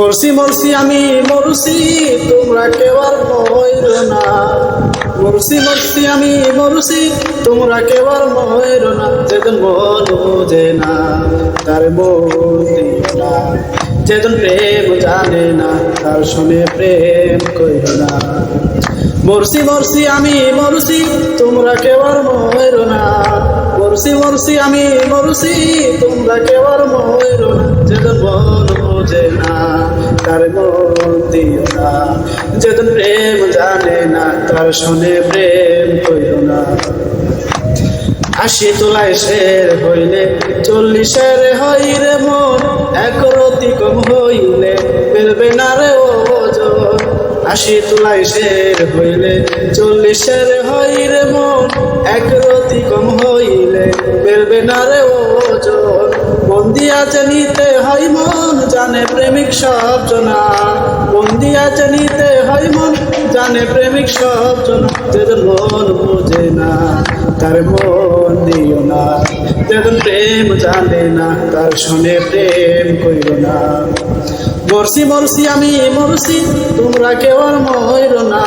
মরছি মরছি আমি মরছি, তোমরা কেউ আর ময়ূর না। মরছি মরছি আমি মরছি, তোমরা কেউ আর ময়ূর না। যেদিন মন বোঝে না, তার দিও না। যেদিন প্রেম জানে না, তার শুনে প্রেম কইল না। মরছি মরছি আমি মরছি, তোমরা কেউ আর ময়ূর না। মরছি মরছি আমি মরছি, তোমরা কেউ আর ময়ূর না। যেদিন তার মন দিও না। যেদিন প্রেম জানে না, তার শুনে প্রেম কইল না। আশি তোলায় শের হইলে, চল্লিশের হইরে মন, এক রতি কম হইলে বেরবে না রে ওজন। আশি তোলায় শের হইলে, চল্লিশের হইরে মন, এক রতি কম হইলে বেরবে না রে ওজন। বন্দি আছে নিতে হয় মন, জানে প্রেমিক সব জনা। বন্দি আছে নিতে হয় মন, জানে প্রেমিক সব জনা। যেদিন মন না, তার মন দিও না। যেদিন প্রেম জানে না, তার শুনে প্রেম কইল না। মরছি মরছি, আমি মরছি, তোমরা আর ময়ূর না।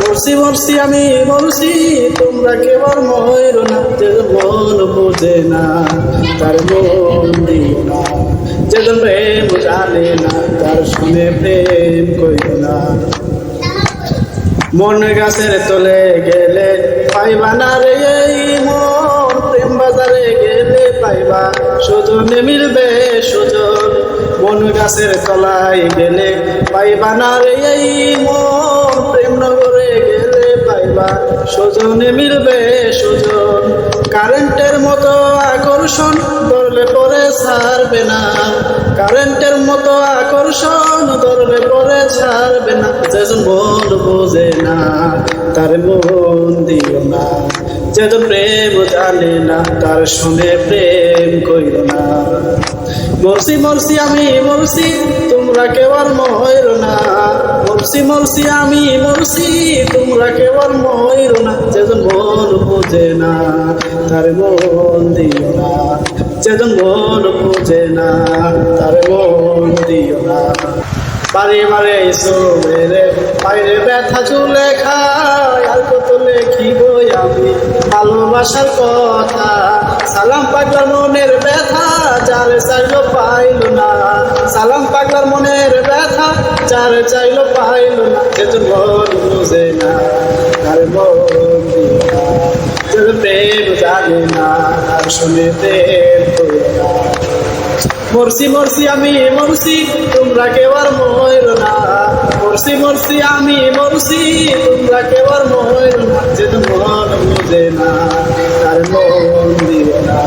মরছি মরছি, আমি মরছি, তোমরা আর ময়ূর না। যেদিন মন বোঝে না, তার মন যেদিন প্রেম জানে না, তার শুনে প্রেম কইল না। মন গাছের তলে গেলে পাইবা না রে এই মন, প্রেম বাজারে গেলে পাইবা। সুজনে মিলবে সুজন, মন গাছের তলায় গেলে পাইবা না রে এই মন, প্রেম নগরে গেলে পাইবা। সুজনে মিলবে সুজন, কারেন্টের মতো আকর্ষণ ধরলে পরে ছাড়বে না। কারেন্টের মতো আকর্ষণ ধরলে পরে ছাড়বে না। যেজন মন বোঝে না, তার মন দিও না। যেজন প্রেম জানে না, তার শুনে প্রেম কইল না। মরছি মরছি, আমি মরছি, তোমরা কেউ আর ময়ূর না। মরছি মরছি, আমি মরছি, তোমরা কেউ আর ময়ূর না। যেজন মন বোঝে না, তার মন দিও না। যেজন মন বোঝে না, তার মন দিও না। বারে বারে এসো মেরে বাইরে ব্যথা চুলে খায়, আর কত লেখিব আমি। ভালোবাসার কথা, সালাম পাগলার মনের ব্যথা, যারে চাইলো পাইল না। সালাম পাগলার মনের ব্যথা, যারে চাইলো পাইল না। যেজন মন বুঝে না, তার মন প্রেম জানে না শুনে মরসি মরসি আমি মরসি তোমরা কেউ আর ময়ূর না। মরসি মরসি আমি মরসি তোমরা কেউ আর ময়ূর না। যে মন বুঝে না, তার মন দিও না।